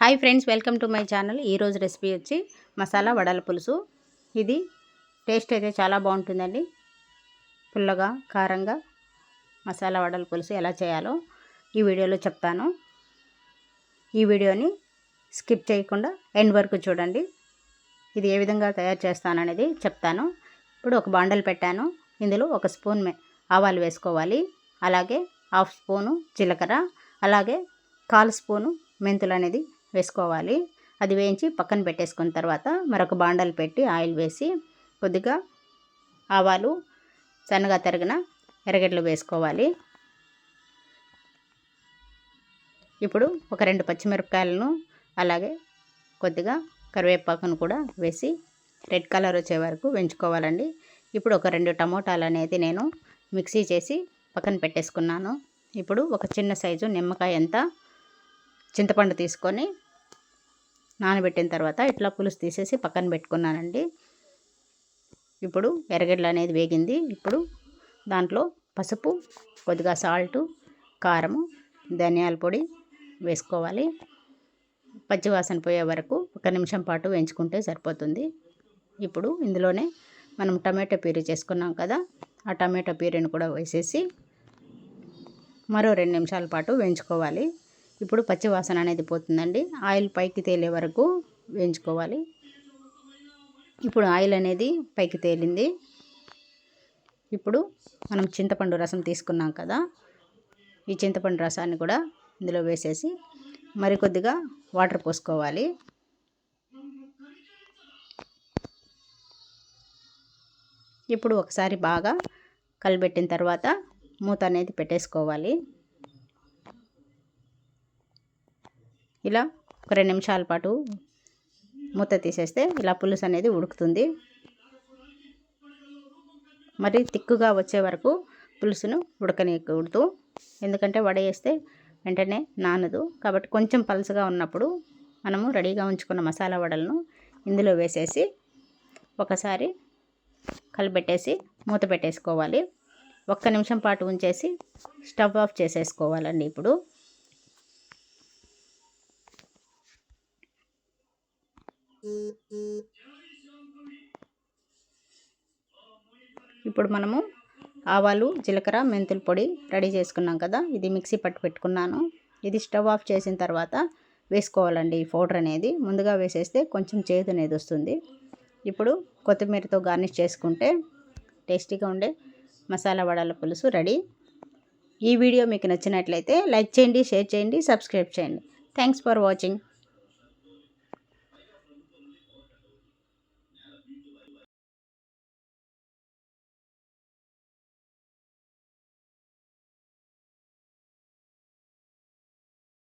Hi friends welcome to my channel. ఈరోజు recipe వచ్చి మసాలా వడల పులుసు. ఇది టేస్ట్ అయితే చాలా బాగుంటుందండి. పుల్లగా కారంగా మసాలా వడల పులుసు ఎలా చేయాలో ఈ వీడియోలో చెప్తాను. ఈ వీడియోని స్కిప్ చేయకుండా ఎండ్ వరకు చూడండి. ఇది ఏ విధంగా తయారు చేస్తాననేది చెప్తాను. ఇప్పుడు ఒక బాండలు పెట్టాను. ఇందులో ఒక స్పూన్ ఆవాలు వేసుకోవాలి. అలాగే హాఫ్ స్పూను జీలకర్ర అలాగే కాలు స్పూను మెంతులు అనేది వేసుకోవాలి. అది వేయించి పక్కన పెట్టేసుకున్న తర్వాత మరొక బాండలు పెట్టి ఆయిల్ వేసి కొద్దిగా ఆవాలు సన్నగా తరిగిన ఎర్రగడ్డలు వేసుకోవాలి. ఇప్పుడు ఒక రెండు పచ్చిమిరపకాయలను అలాగే కొద్దిగా కరివేపాకును కూడా వేసి రెడ్ కలర్ వచ్చే వరకు వేయించుకోవాలండి. ఇప్పుడు ఒక రెండు టమోటాలు అనేది నేను మిక్సీ చేసి పక్కన పెట్టేసుకున్నాను. ఇప్పుడు ఒక చిన్న సైజు నిమ్మకాయ ఎంత చింతపండు తీసుకొని నానబెట్టిన తర్వాత ఇట్లా పులుసు తీసేసి పక్కన పెట్టుకున్నానండి. ఇప్పుడు ఎర్రగడ్డలు అనేది వేగింది. ఇప్పుడు దాంట్లో పసుపు కొద్దిగా సాల్టు కారము ధనియాల పొడి వేసుకోవాలి. పచ్చివాసన పోయే వరకు ఒక నిమిషం పాటు వేయించుకుంటే సరిపోతుంది. ఇప్పుడు ఇందులోనే మనం టమాటో ప్యూరీ చేసుకున్నాం కదా ఆ టమాటో ప్యూరీని కూడా వేసేసి మరో రెండు నిమిషాల పాటు వేయించుకోవాలి. ఇప్పుడు పచ్చివాసన అనేది పోతుందండి. ఆయిల్ పైకి తేలే వరకు వేయించుకోవాలి. ఇప్పుడు ఆయిల్ అనేది పైకి తేలింది. ఇప్పుడు మనం చింతపండు రసం తీసుకున్నాం కదా ఈ చింతపండు రసాన్ని కూడా ఇందులో వేసేసి మరికొద్దిగా వాటర్ పోసుకోవాలి. ఇప్పుడు ఒకసారి బాగా కలిపెట్టిన తర్వాత మూత అనేది పెట్టేసుకోవాలి. ఇలా ఒక రెండు నిమిషాల పాటు మూత తీసేస్తే ఇలా పులుసు అనేది ఉడుకుతుంది. మరి తిక్కుగా వచ్చే వరకు పులుసును ఉడుతూ ఎందుకంటే వడేస్తే వెంటనే నానదు. కాబట్టి కొంచెం పలుసుగా ఉన్నప్పుడు మనము రెడీగా ఉంచుకున్న మసాలా వడలను ఇందులో వేసేసి ఒకసారి కలిపెట్టేసి మూత పెట్టేసుకోవాలి. ఒక్క నిమిషం పాటు ఉంచేసి స్టవ్ ఆఫ్ చేసేసుకోవాలండి ఇప్పుడు. ఇప్పుడు మనము ఆవాలు జీలకర్ర మెంతుల పొడి రెడీ చేసుకున్నాం కదా. ఇది మిక్సీ పట్టు పెట్టుకున్నాను. ఇది స్టవ్ ఆఫ్ చేసిన తర్వాత వేసుకోవాలండి ఈ పౌడర్ అనేది. ముందుగా వేసేస్తే కొంచెం చేదు అనేది వస్తుంది. ఇప్పుడు కొత్తిమీరతో గార్నిష్ చేసుకుంటే టేస్టీగా ఉండే మసాలా వడల పులుసు రెడీ. ఈ వీడియో మీకు నచ్చినట్లయితే లైక్ చేయండి షేర్ చేయండి సబ్స్క్రైబ్ చేయండి. Thanks for watching. you delay.